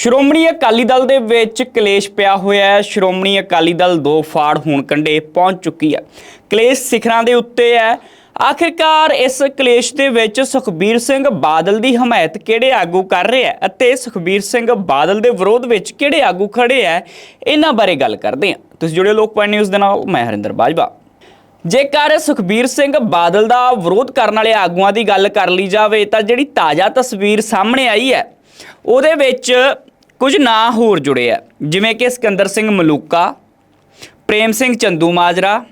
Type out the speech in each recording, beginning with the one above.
ਸ਼੍ਰੋਮਣੀ ਅਕਾਲੀ ਦਲ ਦੇ ਵਿੱਚ ਕਲੇਸ਼ ਪਿਆ ਹੋਇਆ ਹੈ। ਸ਼੍ਰੋਮਣੀ ਅਕਾਲੀ ਦਲ ਦੋ ਫਾੜ ਹੋਣ ਕੰਡੇ ਪਹੁੰਚ ਚੁੱਕੀ ਹੈ। ਕਲੇਸ਼ ਸਿਖਰਾਂ ਦੇ ਉੱਤੇ ਹੈ। ਆਖਿਰਕਾਰ ਇਸ ਕਲੇਸ਼ ਦੇ ਵਿੱਚ ਸੁਖਬੀਰ ਸਿੰਘ ਬਾਦਲ ਦੀ ਹਮਾਇਤ ਕਿਹੜੇ ਆਗੂ ਕਰ ਰਹੇ ਹੈ ਅਤੇ ਸੁਖਬੀਰ ਸਿੰਘ ਬਾਦਲ ਦੇ ਵਿਰੋਧ ਵਿੱਚ ਕਿਹੜੇ ਆਗੂ ਖੜੇ ਹੈ, ਇਹਨਾਂ ਬਾਰੇ ਗੱਲ ਕਰਦੇ ਹਾਂ। ਤੁਸੀਂ ਜੁੜਿਓ ਲੋਕ ਪੁਆਇੰਟ ਨਿਊਜ਼ ਦੇ ਨਾਲ, ਮੈਂ ਹਰਿੰਦਰ ਬਾਜਵਾ। ਜੇਕਰ ਸੁਖਬੀਰ ਸਿੰਘ ਬਾਦਲ ਦਾ ਵਿਰੋਧ ਕਰਨ ਵਾਲੇ ਆਗੂਆਂ ਦੀ ਗੱਲ ਕਰ ਲਈ ਜਾਵੇ ਤਾਂ ਜਿਹੜੀ ਤਾਜ਼ਾ ਤਸਵੀਰ ਸਾਹਮਣੇ ਆਈ ਹੈ, ਉਹਦੇ ਵਿੱਚ ਕੁਝ ਨਾਂ ਹੋਰ ਜੁੜੇ ਆ। ਜਿਵੇਂ ਕਿ ਸਿਕੰਦਰ ਸਿੰਘ ਮਲੂਕਾ, ਪ੍ਰੇਮ ਸਿੰਘ ਚੰਦੂ ਮਾਜਰਾ,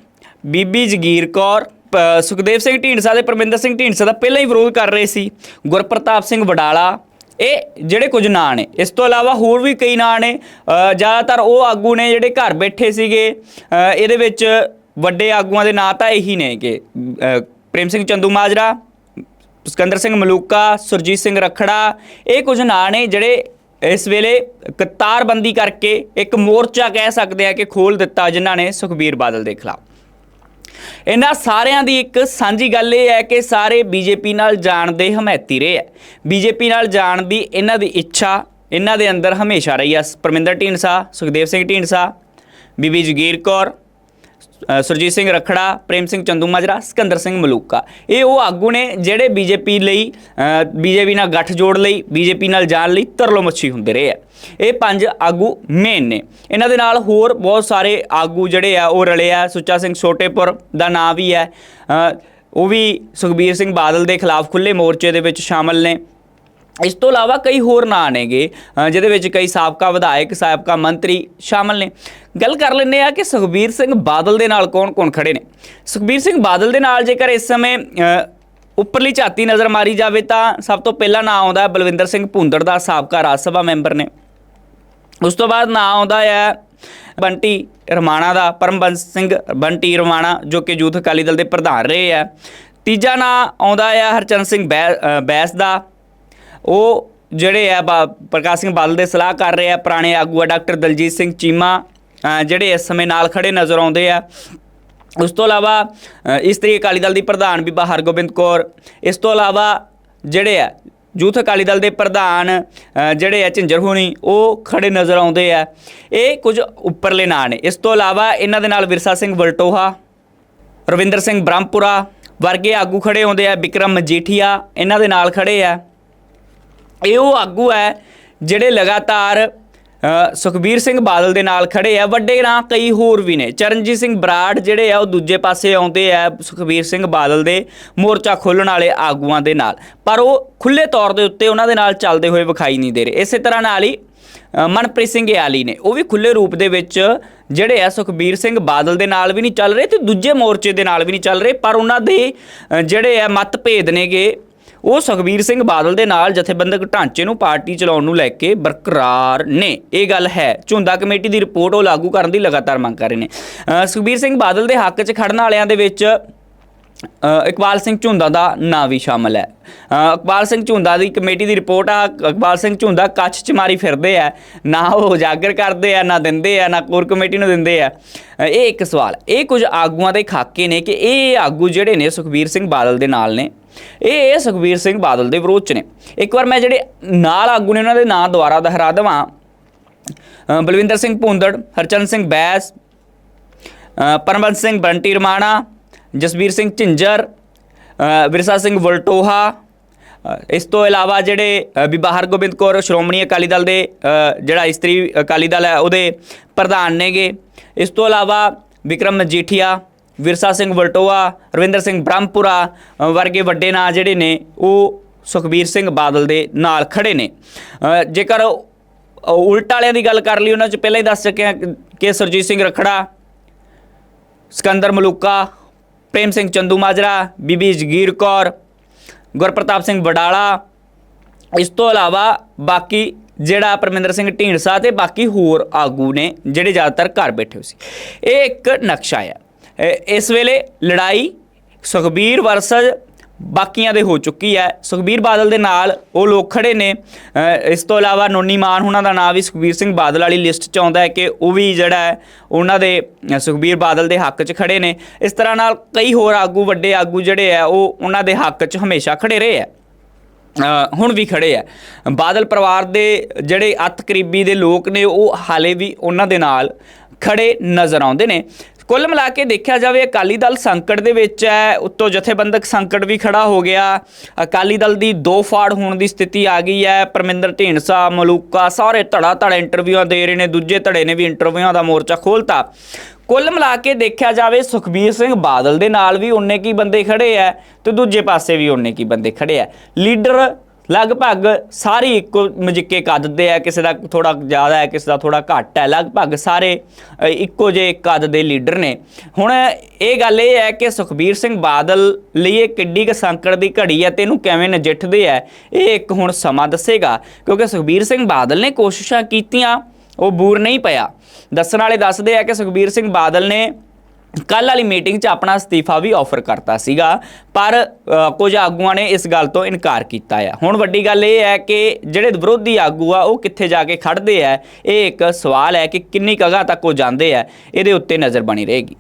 ਬੀਬੀ ਜਗੀਰ ਕੌਰ, ਪ- ਸੁਖਦੇਵ ਸਿੰਘ ਢੀਂਡਸਾ ਤੇ ਪਰਮਿੰਦਰ ਸਿੰਘ ਢੀਂਡਸਾ ਦਾ ਪਹਿਲਾਂ ਹੀ ਵਿਰੋਧ ਕਰ ਰਹੇ ਸੀ। ਗੁਰਪ੍ਰਤਾਪ ਸਿੰਘ ਵਡਾਲਾ, ਇਹ ਜਿਹੜੇ ਕੁਝ ਨਾਂ ਨੇ, ਇਸ ਤੋਂ ਇਲਾਵਾ ਹੋਰ ਵੀ ਕਈ ਨਾਂ ਨੇ। ਜ਼ਿਆਦਾਤਰ ਉਹ ਆਗੂ ਨੇ ਜਿਹੜੇ ਘਰ ਬੈਠੇ ਸੀਗੇ। ਇਹਦੇ ਵਿੱਚ ਵੱਡੇ ਆਗੂਆਂ ਦੇ ਨਾਂ ਤਾਂ ਇਹੀ ਨੇ ਕਿ ਪ੍ਰੇਮ ਸਿੰਘ ਚੰਦੂ ਮਾਜਰਾ, ਸਿਕੰਦਰ ਸਿੰਘ ਮਲੂਕਾ, ਸੁਰਜੀਤ ਸਿੰਘ ਰਖੜਾ, ਇਹ ਕੁਝ ਨਾਂ ਨੇ ਜਿਹੜੇ ਇਸ ਵੇਲੇ ਕਤਾਰਬੰਦੀ ਕਰਕੇ ਇੱਕ ਮੋਰਚਾ ਕਹਿ ਸਕਦੇ ਆ ਕਿ ਖੋਲ ਦਿੱਤਾ ਜਿਨ੍ਹਾਂ ਨੇ ਸੁਖਬੀਰ ਬਾਦਲ ਦੇ ਖਿਲਾਫ। ਇਹਨਾਂ ਸਾਰਿਆਂ ਦੀ ਇੱਕ ਸਾਂਝੀ ਗੱਲ ਇਹ ਹੈ ਕਿ ਸਾਰੇ ਬੀਜੇਪੀ ਨਾਲ ਜਾਣ ਦੇ ਹਮਾਇਤੀ ਰਹੇ ਹੈ ਬੀਜੇਪੀ ਨਾਲ ਜਾਣ ਦੀ ਇਹਨਾਂ ਦੀ ਇੱਛਾ ਇਹਨਾਂ ਦੇ ਅੰਦਰ ਹਮੇਸ਼ਾ ਰਹੀ ਆ। ਪਰਮਿੰਦਰ ਢੀਂਡਸਾ, ਸੁਖਦੇਵ ਸਿੰਘ ਢੀਂਡਸਾ, ਬੀਬੀ ਜਗੀਰ ਕੌਰ ਸੁਰਜੀਤ ਸਿੰਘ ਰਖੜਾ, ਪ੍ਰੇਮ ਸਿੰਘ ਚੰਦੂ ਮਾਜਰਾ, ਸਿਕੰਦਰ ਸਿੰਘ ਮਲੂਕਾ। ਇਹ ਉਹ ਆਗੂ ਨੇ ਜਿਹੜੇ ਬੀਜੇਪੀ ਲਈ ਬੀਜੇਪੀ ਨਾਲ ਗੱਠ ਜੋੜ ਲਈ, ਬੀਜੇਪੀ ਨਾਲ ਜਾਣ ਲਈ ਤਰਲੋ ਮੱਛੀ ਹੁੰਦੇ ਰਹੇ ਆ। ਇਹ ਪੰਜ ਆਗੂ ਮੇਨ ਨੇ। ਇਹਨਾਂ ਦੇ ਨਾਲ ਹੋਰ ਬਹੁਤ ਸਾਰੇ ਆਗੂ ਜਿਹੜੇ ਆ, ਉਹ ਰਲੇ ਆ। ਸੁੱਚਾ ਸਿੰਘ ਛੋਟੇਪੁਰ ਦਾ ਨਾਂ ਵੀ ਹੈ। ਉਹ ਵੀ ਸੁਖਬੀਰ ਸਿੰਘ ਬਾਦਲ ਦੇ ਖਿਲਾਫ ਖੁੱਲੇ ਮੋਰਚੇ ਦੇ ਵਿੱਚ ਸ਼ਾਮਲ ਨੇ। ਇਸ ਤੋਂ ਇਲਾਵਾ ਕਈ ਹੋਰ ਨਾਂ ਨੇਗੇ ਜਿਹਦੇ ਵਿੱਚ ਕਈ ਸਾਬਕਾ ਵਿਧਾਇਕ ਸਾਬਕਾ ਮੰਤਰੀ ਸ਼ਾਮਲ ਨੇ। ਗੱਲ ਕਰ ਲੈਂਦੇ ਆ ਕਿ ਸੁਖਬੀਰ ਸਿੰਘ ਬਾਦਲ ਦੇ ਨਾਲ ਕੌਣ-ਕੌਣ ਖੜੇ ਨੇ। ਸੁਖਬੀਰ ਸਿੰਘ ਬਾਦਲ ਦੇ ਨਾਲ ਜੇਕਰ ਇਸ ਸਮੇਂ ਉੱਪਰਲੀ ਝਾਤੀ ਨਜ਼ਰ ਮਾਰੀ ਜਾਵੇ ਤਾਂ ਸਭ ਤੋਂ ਪਹਿਲਾ ਨਾਂ ਆਉਂਦਾ ਹੈ ਬਲਵਿੰਦਰ ਸਿੰਘ ਭੁੰਦੜ ਦਾ ਸਾਬਕਾ ਰਾਜ ਸਭਾ ਮੈਂਬਰ ਨੇ। ਉਸ ਤੋਂ ਬਾਅਦ ਨਾਂ ਆਉਂਦਾ ਹੈ ਬੰਟੀ ਰਮਾਣਾ ਦਾ ਪਰਮਬੰਸ ਸਿੰਘ ਬੰਟੀ ਰਮਾਣਾ ਜੋ ਕਿ ਯੂਥ ਅਕਾਲੀ ਦਲ ਦੇ ਪ੍ਰਧਾਨ ਰਹੇ ਆ। ਤੀਜਾ ਨਾਂ ਆਉਂਦਾ ਹੈ ਹਰਚੰਦ ਸਿੰਘ ਬੈ- ਅ, ਬੈਸ ਦਾ ਉਹ ਜਿਹੜੇ ਆ ਬਾ- ਪ੍ਰਕਾਸ਼ ਸਿੰਘ ਬਾਦਲ ਦੇ ਸਲਾਹ ਕਰ ਰਹੇ ਆ, ਪੁਰਾਣੇ ਆਗੂ ਆ ਡਾਕਟਰ ਦਲਜੀਤ ਸਿੰਘ ਚੀਮਾ ਜਿਹੜੇ ਇਸ ਸਮੇਂ ਨਾਲ ਖੜੇ ਨਜ਼ਰ ਆਉਂਦੇ ਆ। ਉਸ ਤੋਂ ਇਲਾਵਾ ਇਸਤਰੀ ਅਕਾਲੀ ਦਲ ਦੀ ਪ੍ਰਧਾਨ ਬੀਬਾ ਹਰਗੋਬਿੰਦ ਕੌਰ, ਇਸ ਤੋਂ ਇਲਾਵਾ ਜਿਹੜੇ ਆ ਯੂਥ ਅਕਾਲੀ ਦਲ ਦੇ ਪ੍ਰਧਾਨ ਜਿਹੜੇ ਆ ਝਿੰਜਰ ਹੋਣੀ, ਉਹ ਖੜੇ ਨਜ਼ਰ ਆਉਂਦੇ ਆ। ਇਹ ਕੁਝ ਉੱਪਰਲੇ ਨਾਂ ਨੇ। ਇਸ ਤੋਂ ਇਲਾਵਾ ਇਹਨਾਂ ਦੇ ਨਾਲ ਵਿਰਸਾ ਸਿੰਘ ਵਲਟੋਹਾ, ਰਵਿੰਦਰ ਸਿੰਘ ਬ੍ਰਹਮਪੁਰਾ ਵਰਗੇ ਆਗੂ ਖੜੇ ਆਉਂਦੇ ਆ ਵਿਕਰਮ ਮਜੀਠੀਆ, ਇਹਨਾਂ ਦੇ ਨਾਲ ਖੜੇ ਆ। ਇਹ ਉਹ ਆਗੂ ਹੈ ਜਿਹੜੇ ਲਗਾਤਾਰ ਸੁਖਬੀਰ ਸਿੰਘ ਬਾਦਲ ਦੇ ਨਾਲ ਖੜੇ ਆ। ਵੱਡੇ ਨਾਂ ਕਈ ਹੋਰ ਵੀ ਨੇ। ਚਰਨਜੀਤ ਸਿੰਘ ਬਰਾੜ ਜਿਹੜੇ ਆ, ਉਹ ਦੂਜੇ ਪਾਸੇ ਆਉਂਦੇ ਆ ਸੁਖਬੀਰ ਸਿੰਘ ਬਾਦਲ ਦੇ ਮੋਰਚਾ ਖੋਲਣ ਵਾਲੇ ਆਗੂਆਂ ਦੇ ਨਾਲ। ਪਰ ਉਹ ਖੁੱਲੇ ਤੌਰ ਦੇ ਉੱਤੇ ਉਹਨਾਂ ਦੇ ਨਾਲ ਚੱਲਦੇ ਹੋਏ ਵਿਖਾਈ ਨਹੀਂ ਦੇ ਰਹੇ। ਇਸੇ ਤਰ੍ਹਾਂ ਨਾਲ ਹੀ ਮਨਪ੍ਰੀਤ ਸਿੰਘ ਯਾਲੀ ਨੇ, ਉਹ ਵੀ ਖੁੱਲੇ ਰੂਪ ਦੇ ਵਿੱਚ ਜਿਹੜੇ ਆ ਸੁਖਬੀਰ ਸਿੰਘ ਬਾਦਲ ਦੇ ਨਾਲ ਵੀ ਨਹੀਂ ਚੱਲ ਰਹੇ ਤੇ ਦੂਜੇ ਮੋਰਚੇ ਦੇ ਨਾਲ ਵੀ ਨਹੀਂ ਚੱਲ ਰਹੇ। ਪਰ ਉਹਨਾਂ ਦੇ ਜਿਹੜੇ ਆ ਮਤਭੇਦ ਨੇਗੇ। ਉਹ ਸੁਖਬੀਰ ਸਿੰਘ ਬਾਦਲ ਦੇ ਨਾਲ ਜਥੇਬੰਦਕ ਢਾਂਚੇ ਨੂੰ ਪਾਰਟੀ ਚਲਾਉਣ ਨੂੰ ਲੈ ਕੇ ਬਰਕਰਾਰ ਨੇ। ਇਹ ਗੱਲ ਹੈ ਝੁੰਦਾ ਕਮੇਟੀ ਦੀ ਰਿਪੋਰਟ ਉਹ ਲਾਗੂ ਕਰਨ ਦੀ ਲਗਾਤਾਰ ਮੰਗ ਕਰ ਰਹੇ ਨੇ। ਸੁਖਬੀਰ ਸਿੰਘ ਬਾਦਲ ਦੇ ਹੱਕ 'ਚ ਖੜਨ ਵਾਲਿਆਂ ਦੇ ਵਿੱਚ ਇਕਬਾਲ ਸਿੰਘ ਝੁੰਦਾ ਦਾ ਨਾਂ ਵੀ ਸ਼ਾਮਲ ਹੈ। ਅ, ਇਕਬਾਲ ਸਿੰਘ ਝੁੰਦਾ ਦੀ ਕਮੇਟੀ ਦੀ ਰਿਪੋਰਟ ਆ ਇਕਬਾਲ ਸਿੰਘ ਝੁੰਦਾ ਕੱਛ ਚ ਮਾਰੀ ਫਿਰਦੇ ਆ। ਨਾ ਉਹ ਉਜਾਗਰ ਕਰਦੇ ਆ ਨਾ ਦਿੰਦੇ ਆ ਨਾ ਕੋਰ ਕਮੇਟੀ ਨੂੰ ਦਿੰਦੇ ਆ। ਇਹ ਇੱਕ ਸਵਾਲ ਇਹ ਕੁਝ ਆਗੂਆਂ ਦੇ ਖਾਕੇ ਨੇ ਕਿ ਇਹ ਆਗੂ ਜਿਹੜੇ ਨੇ ਸੁਖਬੀਰ ਸਿੰਘ ਬਾਦਲ ਦੇ ਨਾਲ ਨੇ ਇਹ ਇਹ ਸੁਖਬੀਰ ਸਿੰਘ ਬਾਦਲ ਦੇ ਵਿਰੋਧ ਚ ਨੇ। ਇੱਕ ਵਾਰ ਮੈਂ ਜਿਹੜੇ ਨਾਲ ਆਗੂ ਨੇ ਉਹਨਾਂ ਦੇ ਨਾਂ ਦੁਆਰਾ ਦੁਹਰਾ ਦੇਵਾਂ। ਬਲਵਿੰਦਰ ਸਿੰਘ ਭੁੰਦੜ ਹਰਚੰਦ ਸਿੰਘ ਬੈਸ ਅ, ਸਿੰਘ ਬੰਟੀ ਰਮਾਣਾ ਜਸਬੀਰ ਸਿੰਘ ਝਿੰਜਰ ਵਿਰਸਾ ਸਿੰਘ ਵਲਟੋਹਾ ਇਸ ਤੋਂ ਇਲਾਵਾ ਜਿਹੜੇ ਅ, ਬੀਬਾ ਹਰਗੋਬਿੰਦ ਕੌਰ ਸ਼੍ਰੋਮਣੀ ਅਕਾਲੀ ਦਲ ਦੇ ਜਿਹੜਾ ਇਸਤਰੀ ਅਕਾਲੀ ਦਲ ਹੈ ਉਹਦੇ ਪ੍ਰਧਾਨ ਨੇਗੇ। ਇਸ ਤੋਂ ਇਲਾਵਾ ਵਿਕਰਮ ਮਜੀਠੀਆ ਵਿਰਸਾ ਸਿੰਘ ਵਲਟੋਆ, ਰਵਿੰਦਰ ਸਿੰਘ ਬ੍ਰਹਮਪੁਰਾ ਵਰਗੇ ਵੱਡੇ ਨਾਂ ਜਿਹੜੇ ਨੇ, ਉਹ ਸੁਖਬੀਰ ਸਿੰਘ ਬਾਦਲ ਦੇ ਨਾਲ ਖੜੇ ਨੇ। ਜੇਕਰ ਉਲਟ ਵਾਲਿਆਂ ਦੀ ਗੱਲ ਕਰ ਲਈ, ਉਹਨਾਂ ਚ ਪਹਿਲਾਂ ਹੀ ਦੱਸ ਚੁੱਕੇ ਹਾਂ ਕਿ- ਕਿ ਸਰਜੀਤ ਸਿੰਘ ਰਖੜਾ, ਸਿਕੰਦਰ ਮਲੂਕਾ, ਪ੍ਰੇਮ ਸਿੰਘ ਚੰਦੂ ਮਾਜਰਾ, ਬੀਬੀ ਜਗੀਰ ਕੌਰ, ਗੁਰਪ੍ਰਤਾਪ ਸਿੰਘ ਵਡਾਲਾ, ਇਸ ਤੋਂ ਇਲਾਵਾ ਬਾਕੀ ਜਿਹੜਾ ਪਰਮਿੰਦਰ ਸਿੰਘ ਢੀਂਡਸਾ ਤੇ ਬਾਕੀ ਹੋਰ ਆਗੂ ਨੇ, ਜਿਹੜੇ ਜ਼ਿਆਦਾਤਰ ਘਰ ਬੈਠੇ ਹੋਏ ਸੀ। ਇਹ ਇੱਕ ਨਕਸ਼ਾ ਹੈ ਇਸ ਵੇਲੇ ਲੜਾਈ ਸੁਖਬੀਰ ਵਰਸਜ ਬਾਕੀਆਂ ਦੇ ਹੋ ਚੁੱਕੀ ਹੈ। ਸੁਖਬੀਰ ਬਾਦਲ ਦੇ ਨਾਲ ਉਹ ਲੋਕ ਖੜੇ ਨੇ। ਇਸ ਤੋਂ ਇਲਾਵਾ ਨੋਨੀ ਮਾਨ ਉਹਨਾਂ ਦਾ ਨਾਮ ਵੀ ਸੁਖਬੀਰ ਸਿੰਘ ਬਾਦਲ ਵਾਲੀ ਲਿਸਟ 'ਚ ਆਉਂਦਾ ਹੈ ਕਿ ਉਹ ਵੀ ਜਿਹੜਾ ਹੈ, ਉਹਨਾਂ ਦੇ ਸੁਖਬੀਰ ਬਾਦਲ ਦੇ ਹੱਕ 'ਚ ਖੜੇ ਨੇ। ਇਸ ਤਰ੍ਹਾਂ ਨਾਲ ਕਈ ਹੋਰ ਆਗੂ, ਵੱਡੇ ਆਗੂ ਜਿਹੜੇ ਆ ਉਹ ਉਹਨਾਂ ਦੇ ਹੱਕ 'ਚ ਹਮੇਸ਼ਾ ਖੜੇ ਰਹੇ ਆ ਹੁਣ ਵੀ ਖੜੇ ਆ ਬਾਦਲ ਪਰਿਵਾਰ ਦੇ ਜਿਹੜੇ ਅੱਤ ਕਰੀਬੀ ਦੇ ਲੋਕ ਨੇ, ਉਹ ਹਾਲੇ ਵੀ ਉਹਨਾਂ ਦੇ ਨਾਲ ਖੜੇ ਨਜ਼ਰ ਆਉਂਦੇ ਨੇ। ਕੁੱਲ ਮਿਲਾ ਕੇ ਦੇਖਿਆ ਜਾਵੇ, ਅਕਾਲੀ ਦਲ ਸੰਕਟ ਦੇ ਵਿੱਚ ਹੈ, ਉੱਤੋਂ ਜਥੇਬੰਦਕ ਸੰਕਟ ਵੀ ਖੜਾ ਹੋ ਗਿਆ। ਅਕਾਲੀ ਦਲ ਦੀ ਦੋ ਫਾੜ ਹੋਣ ਦੀ ਸਥਿਤੀ ਆ ਗਈ ਹੈ। ਪਰਮਿੰਦਰ ਢੀਂਡਸਾ, ਮਲੂਕਾ, ਸਾਰੇ ਧੜਾ ਧੜਾ ਇੰਟਰਵਿਊਆਂ ਦੇ ਰਹੇ ਨੇ, ਦੂਜੇ ਧੜੇ ਨੇ ਵੀ ਇੰਟਰਵਿਊਆਂ ਦਾ ਮੋਰਚਾ ਖੋਲਤਾ। ਕੁੱਲ ਮਿਲਾ ਕੇ ਦੇਖਿਆ ਜਾਵੇ, ਸੁਖਬੀਰ ਸਿੰਘ ਬਾਦਲ ਦੇ ਨਾਲ ਵੀ ਉਨੇ ਕੀ ਬੰਦੇ ਖੜੇ ਐ ਤੇ ਦੂਜੇ ਪਾਸੇ ਵੀ ਉਨੇ ਕੀ ਬੰਦੇ ਖੜੇ ਐ ਲੀਡਰ ਲਗਭਗ ਸਾਰੇ ਇੱਕੋ ਮਜਿੱਕੇ ਕੱਦ ਦੇ ਆ, ਕਿਸੇ ਦਾ ਥੋੜਾ ਜ਼ਿਆਦਾ ਹੈ, ਕਿਸੇ ਦਾ ਥੋੜਾ ਘੱਟ ਹੈ, ਲਗਭਗ ਸਾਰੇ ਇੱਕੋ ਜਿਹੇ ਕੱਦ ਦੇ ਲੀਡਰ ਨੇ। ਹੁਣ ਇਹ ਗੱਲ ਇਹ ਹੈ ਕਿ ਸੁਖਬੀਰ ਸਿੰਘ ਬਾਦਲ ਲਈ ਇਹ ਕਿੱਡੀ ਕੁ ਸੰਕਟ ਦੀ ਘੜੀ ਹੈ ਤੇ ਇਹਨੂੰ ਕਿਵੇਂ ਨਜਿੱਠਦੇ ਆ, ਇਹ ਇੱਕ ਹੁਣ ਸਮਾਂ ਦੱਸੇਗਾ। ਕਿਉਂਕਿ ਸੁਖਬੀਰ ਸਿੰਘ ਬਾਦਲ ਨੇ ਕੋਸ਼ਿਸ਼ਾਂ ਕੀਤੀਆਂ, ਉਹ ਬੂਰ ਨਹੀਂ ਪਿਆ। ਦੱਸਣ ਵਾਲੇ ਦੱਸਦੇ ਆ ਕਿ ਸੁਖਬੀਰ ਸਿੰਘ ਬਾਦਲ ਨੇ ਕੱਲ ਵਾਲੀ ਮੀਟਿੰਗ 'ਚ ਆਪਣਾ ਅਸਤੀਫਾ ਵੀ ਆਫਰ ਕਰਤਾ ਸੀਗਾ, ਪਰ ਕੁਝ ਆਗੂਆਂ ਨੇ ਇਸ ਗੱਲ ਤੋਂ ਇਨਕਾਰ ਕੀਤਾ ਆ। ਹੁਣ ਵੱਡੀ ਗੱਲ ਇਹ ਹੈ ਕਿ ਜਿਹੜੇ ਵਿਰੋਧੀ ਆਗੂ ਆ, ਉਹ ਕਿੱਥੇ ਜਾ ਕੇ ਖੜਦੇ ਆ, ਇਹ ਇੱਕ ਸਵਾਲ ਹੈ ਕਿ ਕਿੰਨੀ ਕਗਾ ਤੱਕ ਉਹ ਜਾਂਦੇ ਆ, ਇਹਦੇ ਉੱਤੇ ਨਜ਼ਰ ਬਣੀ ਰਹੇਗੀ।